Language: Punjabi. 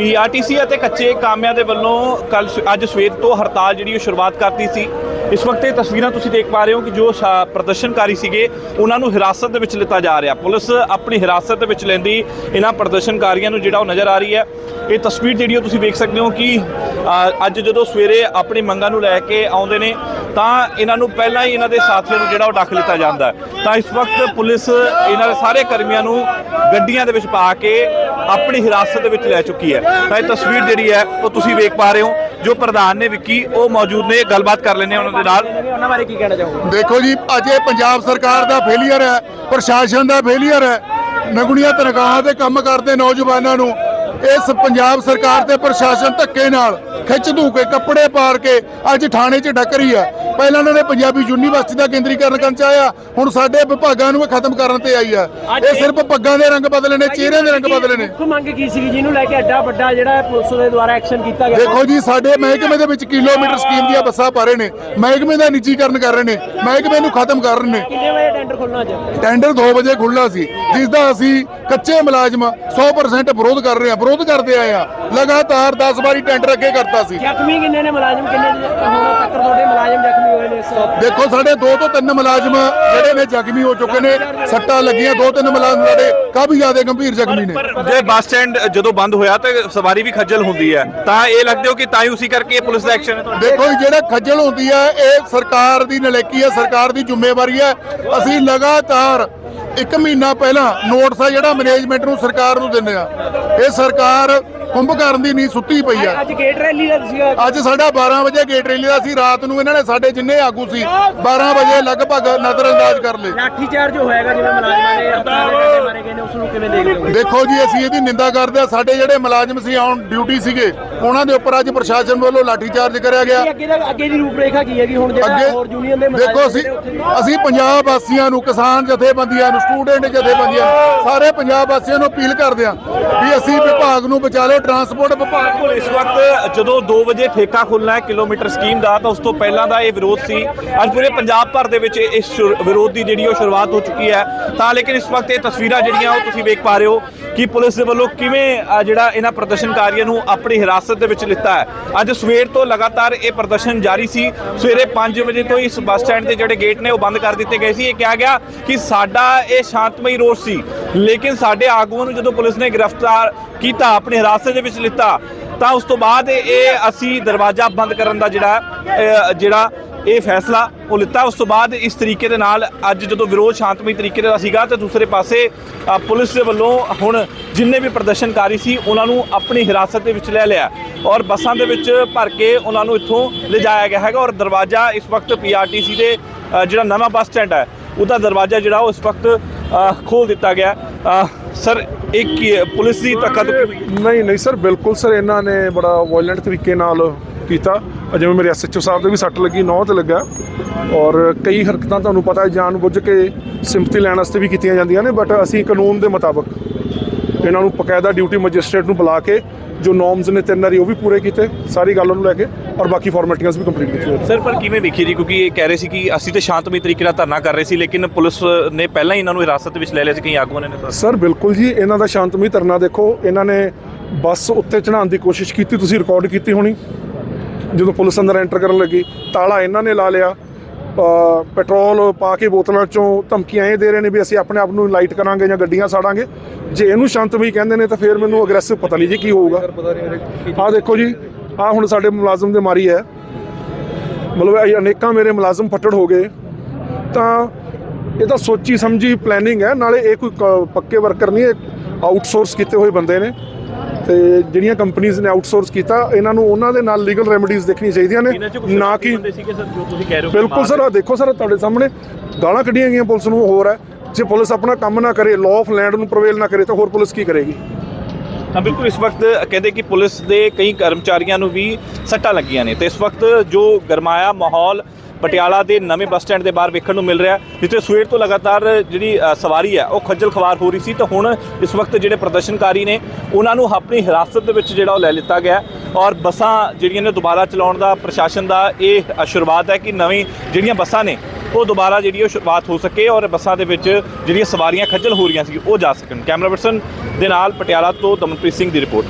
ਪੀਆਰਟੀਸੀ ਅਤੇ ਕੱਚੇ ਕਾਮਿਆਂ ਦੇ ਵੱਲੋਂ ਕੱਲ ਅੱਜ ਸਵੇਰ ਤੋਂ ਹੜਤਾਲ ਜਿਹੜੀ ਉਹ ਸ਼ੁਰੂਆਤ ਕਰਤੀ ਸੀ। ਇਸ ਵਕਤ ਇਹ ਤਸਵੀਰਾਂ ਤੁਸੀਂ ਦੇਖ ਪਾ ਰਹੇ ਹੋ ਕਿ ਜੋ ਸ਼ਾ- ਪ੍ਰਦਰਸ਼ਨਕਾਰੀ ਸੀਗੇ, ਉਹਨਾਂ ਨੂੰ ਹਿਰਾਸਤ ਦੇ ਵਿੱਚ ਲਿੱਤਾ ਜਾ ਰਿਹਾ। ਪੁਲਿਸ ਆਪਣੀ ਹਿਰਾਸਤ ਦੇ ਵਿੱਚ ਲੈਂਦੀ ਇਹਨਾਂ ਪ੍ਰਦਰਸ਼ਨਕਾਰੀਆਂ ਨੂੰ ਜਿਹੜਾ ਉਹ ਨਜ਼ਰ ਆ ਰਹੀ ਹੈ। ਇਹ ਤਸਵੀਰ ਜਿਹੜੀ ਉਹ ਤੁਸੀਂ ਵੇਖ ਸਕਦੇ ਹੋ ਕਿ ਅੱਜ ਜਦੋਂ ਸਵੇਰੇ ਆਪਣੀ ਮੰਗਾਂ ਨੂੰ ਲੈ ਕੇ ਆਉਂਦੇ ਨੇ ਤਾਂ ਇਹਨਾਂ ਨੂੰ ਪਹਿਲਾਂ ਹੀ ਇਹਨਾਂ ਦੇ ਸਾਥੀਆਂ ਨੂੰ ਜਿਹੜਾ ਉਹ ਡੱਕ ਲਿੱਤਾ ਜਾਂਦਾ ਤਾਂ ਇਸ ਵਕਤ ਪੁਲਿਸ ਇਹਨਾਂ ਦੇ ਸਾਰੇ ਕਰਮੀਆਂ ਨੂੰ ਗੱਡੀਆਂ ਦੇ ਵਿੱਚ ਪਾ ਕੇ ਆਪਣੀ ਹਿਰਾਸਤ ਦੇ ਵਿੱਚ ਲੈ ਚੁੱਕੀ ਹੈ। ਤਾਂ ਇਹ ਤਸਵੀਰ ਜਿਹੜੀ ਹੈ ਉਹ ਤੁਸੀਂ ਵੇਖ ਪਾ ਰਹੇ ਹੋ। ਜੋ ਪ੍ਰਧਾਨ ਨੇ ਵਿੱਕੀ ਉਹ ਮੌਜੂਦ ਨੇ ਗੱਲਬਾਤ ਕਰ ਲੈਂਦੇ ਹਾਂ ਉਹਨਾਂ ਦੇ ਨਾਲ। ਉਹਨਾਂ ਬਾਰੇ ਕੀ ਕਹਿਣਾ ਚਾਹੋਗੇ? ਦੇਖੋ ਜੀ ਅੱਜ ਇਹ ਪੰਜਾਬ ਸਰਕਾਰ ਦਾ ਫੇਲੀਅਰ ਹੈ ਪ੍ਰਸ਼ਾਸਨ ਦਾ ਫੇਲੀਅਰ ਹੈ। ਨਗੁਣੀਆਂ ਤਨਖਾਹਾਂ ਤੇ ਕੰਮ ਕਰਦੇ ਨੌਜਵਾਨਾਂ ਨੂੰ ਇਸ ਪੰਜਾਬ ਸਰਕਾਰ ਤੇ ਪ੍ਰਸ਼ਾਸਨ ਧੱਕੇ ਨਾਲ ਖਿੱਚ ਧੂ ਕੇ ਕੱਪੜੇ ਪਾਰ ਕੇ ਅੱਜ ਥਾਣੇ 'ਚ ਡੱਕ ਰਹੀ ਹੈ ਪਹਿਲਾਂ ਉਹਨਾਂ ਨੇ ਪੰਜਾਬੀ ਯੂਨੀਵਰਸਿਟੀ ਦਾ ਕੇਂਦਰੀਕਰਨ ਕਰਨ ਚਾਹਿਆ ਹੁਣ ਸਾਡੇ ਵਿਭਾਗਾਂ ਨੂੰ ਖਤਮ ਕਰਨ ਤੇ ਆਈ ਹੈ ਇਹ ਸਿਰਫ ਪੱਗਾਂ ਦੇ ਰੰਗ ਬਦਲੇ ਨੇ ਚਿਹਰਿਆਂ ਦੇ ਰੰਗ ਬਦਲੇ ਨੇ। ਮੁੱਖ ਮੰਗ ਕੀ ਸੀ ਜਿਹਨੂੰ ਲੈ ਕੇ ਐਡਾ ਵੱਡਾ ਜਿਹੜਾ ਪੁਲਿਸ ਦੇ ਦੁਆਰਾ ਐਕਸ਼ਨ ਕੀਤਾ ਗਿਆ ਦੇਖੋ ਜੀ ਸਾਡੇ ਮਹਿਕਮੇ ਦੇ ਵਿੱਚ ਕਿਲੋਮੀਟਰ ਸਕੀਮ ਦੀਆਂ ਬੱਸਾਂ ਪਾ ਰਹੇ ਨੇ। ਮਹਿਕਮੇ ਦਾ ਨਿੱਜੀਕਰਨ ਕਰ ਰਹੇ ਨੇ। ਮਹਿਕਮੇ ਨੂੰ ਖਤਮ ਕਰ ਰਹੇ ਨੇ। ਕਿੰਨੇ ਵਜੇ ਟੈਂਡਰ ਖੁੱਲਣਾ ਅੱਜ? ਟੈਂਡਰ 2 ਵਜੇ ਖੁੱਲ੍ਹਣਾ ਸੀ। ਜਿਸ ਦਾ ਅਸੀਂ ਕੱਚੇ ਮੁਲਾਜ਼ਮ 100% ਵਿਰੋਧ ਕਰ ਰਹੇ ਹਾਂ। ਵਿਰੋਧ ਕਰਦੇ ਆਏ ਆ। ਲਗਾਤਾਰ 10 ਵਾਰੀ ਟੈਂਡਰ ਅੱਗੇ ਕਰਤਾ ਸੀ। ਜ਼ਖਮੀ ਕਿੰਨੇ ਨੇ? ਮੁਲਾਜ਼ਮ ਕਿੰਨੇ ਨੇ? ਹੁਣ ਤੱਕ ਤੁਹਾਡੇ ਮੁਲਾਜ਼ਮ ਜ਼ਖਮੀ ਹੋਏ ਨੇ ਇਸ ਵਕਤ? ਦੇਖੋ ਸਾਡੇ 2 ਤੋਂ 3 ਮੁਲਾਜ਼ਮ ਜਿਹੜੇ ਨੇ ਜ਼ਖਮੀ ਹੋ ਚੁੱਕੇ ਨੇ। ਸੱਟਾਂ ਲੱਗੀਆਂ 2-3 ਮੁਲਾਜ਼ਮ ਸਾਡੇ ਕਾਫੀ ਜ਼ਿਆਦਾ ਗੰਭੀਰ ਜ਼ਖਮੀ ਨੇ। ਜੇ ਬੱਸ ਸਟੈਂਡ ਜਦੋਂ ਬੰਦ ਹੋਇਆ ਤਾਂ ਸਵਾਰੀ ਵੀ ਖੱਜਲ ਹੁੰਦੀ ਹੈ ਤਾਂ ਇਹ ਲੱਗਦੇ ਹੋ ਕਿ ਤਾਂ ਹੀ ਉਸੇ ਕਰਕੇ ਇਹ ਪੁਲਿਸ ਦਾ ਐਕਸ਼ਨ ਹੈ ਤੁਹਾਡਾ? ਦੇਖੋ ਜੀ, ਜਿਹੜਾ ਖੱਜਲ ਹੁੰਦੀ ਹੈ ਇਹ ਸਰਕਾਰ ਦੀ ਨਲੇਕੀ ਹੈ ਸਰਕਾਰ ਦੀ ਜ਼ਿੰਮੇਵਾਰੀ ਹੈ। ਅਸੀਂ ਲਗਾਤਾਰ ਇੱਕ ਮਹੀਨਾ ਪਹਿਲਾਂ ਨੋਟਿਸ ਆ ਜਿਹੜਾ ਮੈਨੇਜਮੈਂਟ ਨੂੰ ਸਰਕਾਰ ਨੂੰ ਦਿੰਦੇ ਆ। ਇਹ ਸਰਕਾਰ ਕੁੰਭਕਰਨ ਦੀ ਨਹੀਂ ਸੁੱਤੀ ਪਈ ਆ। ਅੱਜ ਗੇਟ ਰੈਲੀ ਦਾ ਸੀਗਾ। ਅੱਜ ਸਾਡਾ 12 ਵਜੇ ਗੇਟ ਰੈਲੀ ਦਾ ਸੀ ਰਾਤ ਨੂੰ ਇਹਨਾਂ ਨੇ ਸਾਡੇ ਜਿੰਨੇ ਆਗੂ ਸੀ 12 ਵਜੇ ਲਗਭਗ ਨਜ਼ਰਅੰਦਾਜ਼ ਕਰ ਲਏ। ਲਾਠੀ ਚਾਰਜ ਹੋਏਗਾ ਜਿਵੇਂ ਮੁਲਾਜ਼ਮਾਂ ਦੇ ਡੰਡੇ ਮਾਰੇ ਗਏ ਨੇ ਉਸ ਨੂੰ ਕਿਵੇਂ ਦੇਖਦੇ ਹੋ? ਦੇਖੋ ਜੀ ਅਸੀਂ ਇਹਦੀ ਨਿੰਦਾ ਕਰਦੇ ਆ ਸਾਡੇ ਜਿਹੜੇ ਮੁਲਾਜ਼ਮ ਸੀ ਔਨ ਡਿਊਟੀ ਸੀਗੇ ਉਹਨਾਂ ਦੇ ਉੱਪਰ ਅੱਜ ਪ੍ਰਸ਼ਾਸਨ ਵੱਲੋਂ ਲਾਠੀਚਾਰਜ ਕਰਿਆ ਗਿਆ। ਅੱਗੇ ਦਾ ਅੱਗੇ ਦੀ ਰੂਪਰੇਖਾ ਕੀ ਹੈਗੀ? ਹੁਣ ਜਿਹੜਾ ਹੋਰ ਯੂਨੀਅਨ ਦੇ ਮੁਲਾਜ਼ਮ ਦੇਖੋ ਅਸੀਂ ਅਸੀਂ ਪੰਜਾਬ ਵਾਸੀਆਂ ਨੂੰ ਕਿਸਾਨ ਜਥੇਬੰਦੀਆਂ ਨੂੰ ਸਟੂਡੈਂਟ ਜਥੇਬੰਦੀਆਂ ਨੂੰ ਸਾਰੇ ਪੰਜਾਬ ਵਾਸੀਆਂ ਨੂੰ ਅਪੀਲ ਕਰਦੇ ਆ ਵੀ ਅਸੀਂ ਵਿਭਾਗ ਨੂੰ ਬਚਾ ਲਓ ਟਰਾਂਸਪੋਰਟ ਵਿਭਾਗ ਬਿਲਕੁਲ ਇਸ ਵਕਤ ਜਦੋਂ 2 ਵਜੇ ਠੇਕਾ ਖੁੱਲਣਾ ਹੈ ਕਿਲੋਮੀਟਰ ਸਕੀਮ ਦਾ, ਤਾਂ ਉਸ ਤੋਂ ਪਹਿਲਾਂ ਦਾ ਇਹ ਵਿਰੋਧ ਸੀ। ਅੱਜ ਪੂਰੇ ਪੰਜਾਬ ਭਰ ਦੇ ਵਿੱਚ ਇਸ ਸ਼ੁਰ- ਵਿਰੋਧ ਦੀ ਜਿਹੜੀ ਉਹ ਸ਼ੁਰੂਆਤ ਹੋ ਚੁੱਕੀ ਹੈ। ਤਾਂ ਲੇਕਿਨ ਇਸ ਵਕਤ ਇਹ ਤਸਵੀਰਾਂ ਜਿਹੜੀਆਂ ਉਹ ਤੁਸੀਂ ਵੇਖ ਪਾ ਰਹੇ ਹੋ ਕਿ ਪੁਲਿਸ ਦੇ ਵੱਲੋਂ ਕਿਵੇਂ ਜਿਹੜਾ ਇਹਨਾਂ ਪ੍ਰਦਰਸ਼ਨਕਾਰੀਆਂ ਨੂੰ ਆਪਣੀ ਹਿਰਾਸਤ ਦੇ ਵਿੱਚ ਲਿੱਤਾ ਹੈ। ਅੱਜ ਸਵੇਰ ਤੋਂ ਲਗਾਤਾਰ ਇਹ ਪ੍ਰਦਰਸ਼ਨ ਜਾਰੀ ਸੀ। ਸਵੇਰੇ 5 ਵਜੇ ਤੋਂ ਇਸ ਬੱਸ ਸਟੈਂਡ ਦੇ ਜਿਹੜੇ ਗੇਟ ਨੇ ਉਹ ਬੰਦ ਕਰ ਦਿੱਤੇ ਗਏ ਸੀ। ਇਹ ਕਿਹਾ ਗਿਆ ਕਿ ਸਾਡਾ ਇਹ ਸ਼ਾਂਤਮਈ ਰੋਸ ਸੀ। ਲੇਕਿਨ ਸਾਡੇ ਆਗੂਆਂ ਨੂੰ ਜਦੋਂ ਪੁਲਿਸ ਨੇ ਗ੍ਰਿਫਤਾਰ ਕੀਤਾ, ਆਪਣੀ ਹਿਰਾਸਤ ਦੇ ਵਿੱਚ ਲਿੱਤਾ, ਤਾਂ ਉਸ ਤੋਂ ਬਾਅਦ ਇਹ ਅਸੀਂ ਦਰਵਾਜ਼ਾ ਬੰਦ ਕਰਨ ਦਾ ਜਿਹੜਾ ਜਿਹੜਾ ਇਹ ਫੈਸਲਾ ਉਹ ਲਿੱਤਾ। ਉਸ ਤੋਂ ਬਾਅਦ ਇਸ ਤਰੀਕੇ ਦੇ ਨਾਲ ਅੱਜ ਜਦੋਂ ਵਿਰੋਧ ਸ਼ਾਂਤਮਈ ਤਰੀਕੇ ਦਾ ਸੀਗਾ, ਤੇ ਦੂਸਰੇ ਪਾਸੇ ਪੁਲਿਸ ਦੇ ਵੱਲੋਂ ਹੁਣ ਜਿੰਨੇ ਵੀ ਪ੍ਰਦਰਸ਼ਨਕਾਰੀ ਸੀ, ਉਹਨਾਂ ਨੂੰ ਆਪਣੀ ਹਿਰਾਸਤ ਦੇ ਵਿੱਚ ਲੈ ਲਿਆ। ਔਰ ਬੱਸਾਂ ਦੇ ਵਿੱਚ ਭਰ ਕੇ ਉਹਨਾਂ ਨੂੰ ਇੱਥੋਂ ਲਿਜਾਇਆ ਗਿਆ ਹੈਗਾ। ਔਰ ਦਰਵਾਜ਼ਾ ਇਸ ਵਕਤ ਪੀਆਰਟੀਸੀ ਦੇ ਜਿਹੜਾ ਨਵਾਂ ਬੱਸ ਸਟੈਂਡ ਹੈ, ਉਹਦਾ ਦਰਵਾਜ਼ਾ ਜਿਹੜਾ ਉਹ ਇਸ ਵਕਤ ਖੋਲ ਦਿੱਤਾ ਗਿਆ। ਸਰ ਇੱਕ ਪੁਲਿਸ ਦੀ ਧੱਕਾ ਨਹੀਂ ਨਹੀਂ ਸਰ, ਬਿਲਕੁਲ ਸਰ, ਇਹਨਾਂ ਨੇ ਬੜਾ ਵਾਇਲੈਂਟ ਤਰੀਕੇ ਨਾਲ ਕੀਤਾ। ਅਹ ਜਿਵੇਂ ਮੇਰੇ ਐਸਐਚਓ ਸਾਹਿਬ ਦੇ ਵੀ ਸੱਟ ਲੱਗੀ, ਨੌ ਤੇ ਲੱਗਾ। ਔਰ ਕਈ ਹਰਕਤਾਂ ਤੁਹਾਨੂੰ ਪਤਾ ਹੈ ਜਾਣ ਬੁੱਝ ਕੇ ਸਿੰਪਥੀ ਲੈਣ ਵਾਸਤੇ ਵੀ ਕੀਤੀਆਂ ਜਾਂਦੀਆਂ ਨੇ ਬਟ ਅਸੀਂ ਕਾਨੂੰਨ ਦੇ ਮੁਤਾਬਕ ਇਹਨਾਂ ਨੂੰ ਬਕਾਇਦਾ ਡਿਊਟੀ ਮੈਜਿਸਟ੍ਰੇਟ ਨੂੰ ਬੁਲਾ ਕੇ ਜੋ ਨੋਰਮਸ ਨੇ ਤਿੰਨ ਵਾਰੀ ਉਹ ਵੀ ਪੂਰੇ ਕੀਤੇ, ਸਾਰੀ ਗੱਲ ਨੂੰ ਲੈ ਕੇ। ਔਰ ਬਾਕੀ ਫਾਰਮੈਲਿਟੀਆਂ ਵੀ ਕੰਪਲੀਟ ਕੀਤੀਆਂ ਸਰ ਪਰ ਕਿਵੇਂ ਦੇਖੀ ਜੀ? ਕਿਉਂਕਿ ਇਹ ਕਹਿ ਰਹੇ ਸੀ ਕਿ ਅਸੀਂ ਤੇ ਸ਼ਾਂਤਮਈ ਤਰੀਕੇ ਨਾਲ ਧਰਨਾ ਕਰ ਰਹੇ ਸੀ ਲੇਕਿਨ ਪੁਲਿਸ ਨੇ ਪਹਿਲਾਂ ਹੀ ਇਹਨਾਂ ਨੂੰ ਹਿਰਾਸਤ ਵਿੱਚ ਲੈ ਲਿਆ ਸੀ ਕਈ ਆਗੂਆਂ ਨੇ ਸਰ ਬਿਲਕੁਲ ਜੀ ਇਹਨਾਂ ਦਾ ਸ਼ਾਂਤਮਈ ਧਰਨਾ ਦੇਖੋ। ਇਹਨਾਂ ਨੇ ਬੱਸ ਉੱਤੇ ਚੜਾਉਣ ਦੀ ਕੋਸ਼ਿਸ਼ ਕੀਤੀ ਤੁਸੀਂ ਰਿਕਾਰਡ ਕੀਤੀ ਹੋਣੀ। ਜਦੋਂ ਪੁਲਿਸ ਅੰਦਰ ਐਂਟਰ ਕਰਨ ਲੱਗੀ ਤਾਲਾ ਇਹਨਾਂ ਨੇ ਲਾ ਲਿਆ। ਪੈਟਰੋਲ ਪਾ ਕੇ ਬੋਤਲਾਂ ਚੋਂ ਧਮਕੀਆਂ ਇਹ ਦੇ ਰਹੇ ਨੇ ਵੀ ਅਸੀਂ ਆਪਣੇ ਆਪ ਨੂੰ ਲਾਈਟ ਕਰਾਂਗੇ ਜਾਂ ਗੱਡੀਆਂ ਸਾੜਾਂਗੇ। ਜੇ ਇਹਨੂੰ ਸ਼ਾਂਤਮਈ ਕਹਿੰਦੇ ਨੇ ਤਾਂ ਫਿਰ ਮੈਨੂੰ ਅਗਰੈਸਿਵ ਪਤਾ ਨਹੀਂ ਜੀ ਕੀ ਹੋਊਗਾ। ਆਹ ਦੇਖੋ ਜੀ ਆਹ ਹੁਣ ਸਾਡੇ ਮੁਲਾਜ਼ਮ ਦੇ ਮਾਰੀ ਹੈ। ਮਤਲਬ ਇਹ ਅਨੇਕਾਂ ਮੇਰੇ ਮੁਲਾਜ਼ਮ ਫੱਟੜ ਹੋ ਗਏ। ਤਾਂ ਇਹ ਤਾਂ ਸੋਚੀ ਸਮਝੀ ਪਲੈਨਿੰਗ ਹੈ। ਨਾਲੇ ਇਹ ਕੋਈ ਪੱਕੇ ਵਰਕਰ ਨਹੀਂ ਇਹ ਆਊਟਸੋਰਸ ਕੀਤੇ ਹੋਏ ਬੰਦੇ ਨੇ। ਤੇ ਜਿਹੜੀਆਂ ਕੰਪਨੀਆਂ ਨੇ ਆਊਟਸੋਰਸ ਕੀਤਾ ਇਹਨਾਂ ਨੂੰ ਉਹਨਾਂ ਦੇ ਨਾਲ ਲੀਗਲ ਰੈਮਡੀਜ਼ ਦੇਖਣੀਆਂ ਚਾਹੀਦੀਆਂ ਨੇ। ਨਾ ਕਿ ਬਿਲਕੁਲ ਸਰ ਆਹ ਦੇਖੋ ਸਰ ਤੁਹਾਡੇ ਸਾਹਮਣੇ ਗਾਲਾਂ ਕੱਢੀਆਂ ਗਈਆਂ ਪੁਲਿਸ ਨੂੰ ਹੋਰ ਹੈ। ਜੇ ਪੁਲਿਸ ਆਪਣਾ ਕੰਮ ਨਾ ਕਰੇ ਲਾਅ ਆਫ ਲੈਂਡ ਨੂੰ ਪ੍ਰਵੇਲ ਨਾ ਕਰੇ ਤਾਂ ਹੋਰ ਪੁਲਿਸ ਕੀ ਕਰੇਗੀ? ਹਾਂ ਬਿਲਕੁਲ ਇਸ ਵਕਤ ਕਹਿੰਦੇ ਕਿ ਪੁਲਿਸ ਦੇ ਕਈ ਕਰਮਚਾਰੀਆਂ ਨੂੰ ਵੀ ਸੱਟਾਂ ਲੱਗੀਆਂ ਨੇ ਤੇ ਇਸ ਵਕਤ ਜੋ ਗਰਮਾਇਆ ਮਾਹੌਲ ਪਟਿਆਲਾ ਦੇ ਨਵੇਂ ਬੱਸ ਸਟੈਂਡ ਦੇ ਬਾਹਰ ਵੇਖਣ ਨੂੰ ਮਿਲ ਰਿਹਾ ਜਿੱਥੇ ਸਵੇਰ ਤੋਂ ਲਗਾਤਾਰ ਜਿਹੜੀ ਸਵਾਰੀ ਹੈ ਉਹ ਖੱਜਲ ਖਵਾਰ ਹੋ ਰਹੀ ਸੀ ਤਾਂ ਹੁਣ ਇਸ ਵਕਤ ਜਿਹੜੇ ਪ੍ਰਦਰਸ਼ਨਕਾਰੀ ਨੇ ਉਹਨਾਂ ਨੂੰ ਆਪਣੀ ਹਿਰਾਸਤ ਦੇ ਵਿੱਚ ਜਿਹੜਾ ਉਹ ਲੈ ਲਿੱਤਾ ਗਿਆ ਔਰ ਬੱਸਾਂ ਜਿਹੜੀਆਂ ਨੇ ਦੁਬਾਰਾ ਚਲਾਉਣ ਦਾ ਪ੍ਰਸ਼ਾਸਨ ਦਾ ਇਹ ਅ, ਸ਼ੁਰੂਆਤ ਹੈ ਕਿ ਨਵੀਂ ਜਿਹੜੀਆਂ ਬੱਸਾਂ ਨੇ ਉਹ ਦੁਬਾਰਾ ਜਿਹੜੀ ਉਹ ਸ਼ੁਰੂਆਤ ਹੋ ਸਕੇ ਔਰ ਬੱਸਾਂ ਦੇ ਵਿੱਚ ਜਿਹੜੀਆਂ ਸਵਾਰੀਆਂ ਖੱਜਲ ਹੋ ਰਹੀਆਂ ਸੀ ਉਹ ਜਾ ਸਕਣ। ਕੈਮਰਾ ਪਰਸਨ ਦੇ ਨਾਲ ਪਟਿਆਲਾ ਤੋਂ ਦਮਨਪ੍ਰੀਤ ਸਿੰਘ ਦੀ ਰਿਪੋਰਟ।